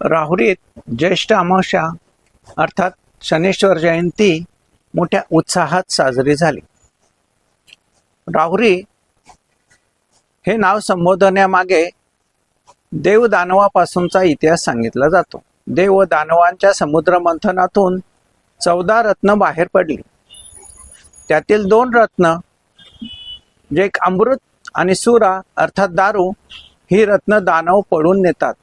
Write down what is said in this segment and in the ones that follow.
राहुरीत ज्येष्ठ अमावस्या अर्थात शनेश्वर जयंती मोठ्या उत्साहात साजरी झाली. राहुरी हे नाव संबोधण्यामागे देव दानवापासूनचा इतिहास सांगितला जातो. देव व दानवांच्या समुद्र मंथनातून चौदा रत्न बाहेर पडली. त्यातील दोन रत्न जे एक अमृत आणि सुरा अर्थात दारू ही रत्न दानव पडून नेतात.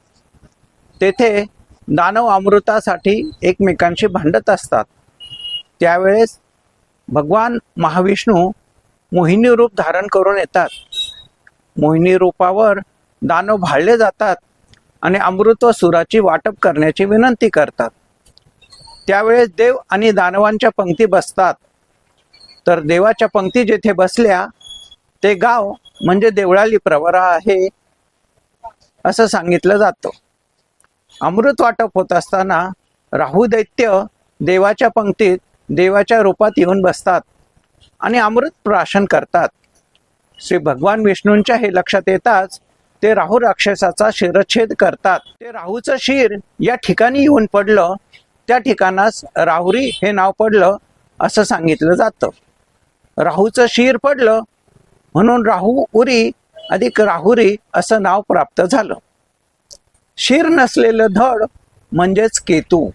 तेथे दानव अमृतासाठी एकमेकांशी भांडत असतात. त्यावेळेस भगवान महाविष्णू मोहिनी रूप धारण करून येतात. मोहिनी रूपावर दानव भाळले जातात आणि अमृत व सुराची वाटप करण्याची विनंती करतात. त्यावेळेस देव आणि दानवांच्या पंक्ती बसतात. तर देवाच्या पंक्ती जेथे बसल्या ते गाव म्हणजे देवळाली प्रवरा आहे असं सांगितलं जातं. अमृत वाटप होत असताना राहू दैत्य देवाच्या पंक्तीत देवाच्या रूपात येऊन बसतात आणि अमृत प्राशन करतात. श्री भगवान विष्णूंच्या हे लक्षात येताच ते राहू राक्षसाचा शिरच्छेद करतात. ते राहूचं शिर या ठिकाणी येऊन पडलं त्या ठिकाणास राहुरी हे नाव पडलं असं सांगितलं जातं. राहूचं शिर पडलं म्हणून राहू उरी अधिक राहुरी असं नाव प्राप्त झालं. शिर नसलेलं धड म्हणजेच केतू.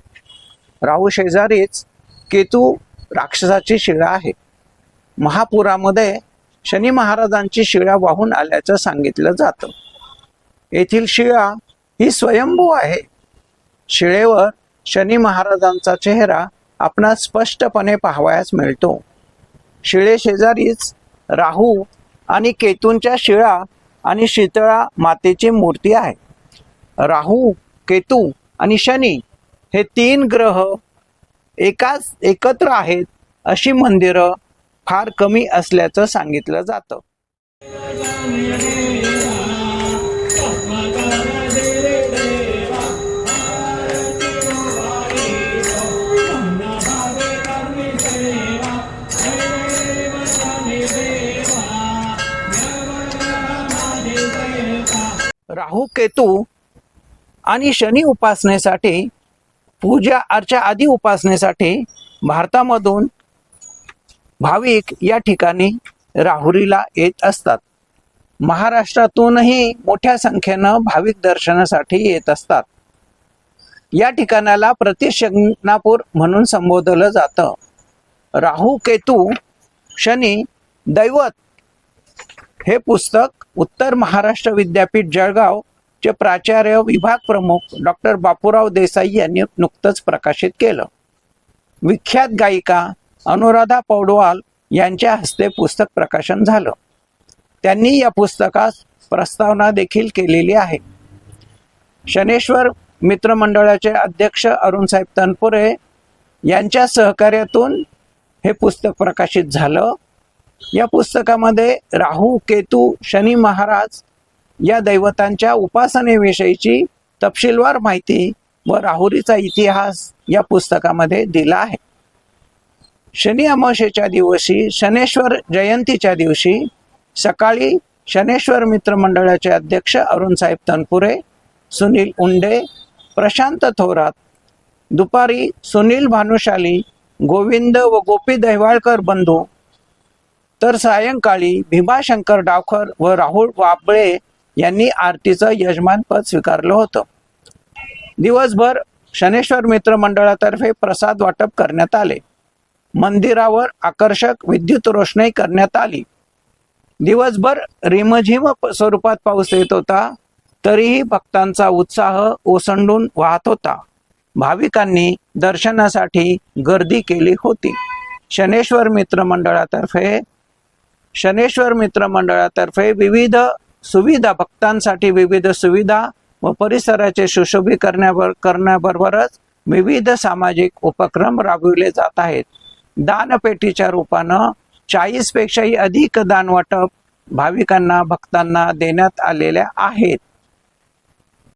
राहू शेजारीच केतू राक्षसाची शिळा आहे. महापुरामध्ये शनी महाराजांची शिळा वाहून आल्याचं सांगितलं जातं. येथील शिळा ही स्वयंभू आहे. शिळेवर शनी महाराजांचा चेहरा आपणास स्पष्टपणे पाहावयास मिळतो. शिळे शेजारीच राहू आणि केतूंच्या शिळा आणि शीतळा मातेची मूर्ती आहे. राहू केतू आणि शनी हे तीन ग्रह एकाच एकत्र आहेत अशी मंदिरं फार कमी असल्याचं सांगितलं जातं. राहू केतू आणि शनी उपासनेसाठी पूजा अर्चा आदी उपासनेसाठी भारतामधून भाविक या ठिकाणी राहुरीला येत असतात. महाराष्ट्रातूनही मोठ्या संख्येनं भाविक दर्शनासाठी येत असतात. या ठिकाणाला प्रतिशनापूर म्हणून संबोधलं जातं. राहू केतू शनी दैवत हे पुस्तक उत्तर महाराष्ट्र विद्यापीठ जळगाव चे प्राचार्य विभाग प्रमुख डॉक्टर बापूराव देसाई यांनी नुकतंच प्रकाशित केलं. विख्यात गायिका अनुराधा पौडवाल यांच्या हस्ते पुस्तक प्रकाशन झालं. त्यांनी या पुस्तकास प्रस्तावना देखील केलेली आहे. शनेश्वर मित्रमंडळाचे अध्यक्ष अरुणसाहेब तनपुरे यांच्या सहकार्यातून हे पुस्तक प्रकाशित झालं. या पुस्तकामध्ये राहू केतू शनी महाराज या दैवतांच्या उपासनेविषयीची तपशीलवार माहिती व राहुरीचा इतिहास या पुस्तकामध्ये दिला आहे. शनी अमावशेच्या दिवशी शनेश्वर जयंतीच्या दिवशी सकाळी शनेश्वर मित्र मंडळाचे अध्यक्ष अरुणसाहेब तनपुरे सुनील उंडे प्रशांत थोरात दुपारी सुनील भानुशाली गोविंद व गोपी दहिवाळकर बंधू तर सायंकाळी भीमाशंकर डावखर व राहुल वाबळे यांनी आरतीचं यजमानपद स्वीकारलं होतं. दिवसभर शनेश्वर मित्र मंडळातर्फे प्रसाद वाटप करण्यात आले. मंदिरावर आकर्षक विद्युत रोषणाई करण्यात आली. दिवसभर रिमझिम स्वरूपात पाऊस येत होता तरीही भक्तांचा उत्साह ओसंडून वाहत होता. भाविकांनी दर्शनासाठी गर्दी केली होती. शनेश्वर मित्र मंडळातर्फे शनेश्वर मित्र मंडळातर्फे विविध सुविधा भक्तांसाठी विविध सुविधा व परिसराचे सुशोभीकरणावर करण्याबरोबरच विविध सामाजिक उपक्रम राबविले जात आहेत. दानपेटीच्या रूपानं चाळीसपेक्षाही अधिक दान वाटप भाविकांना भक्तांना देण्यात आलेल्या आहेत.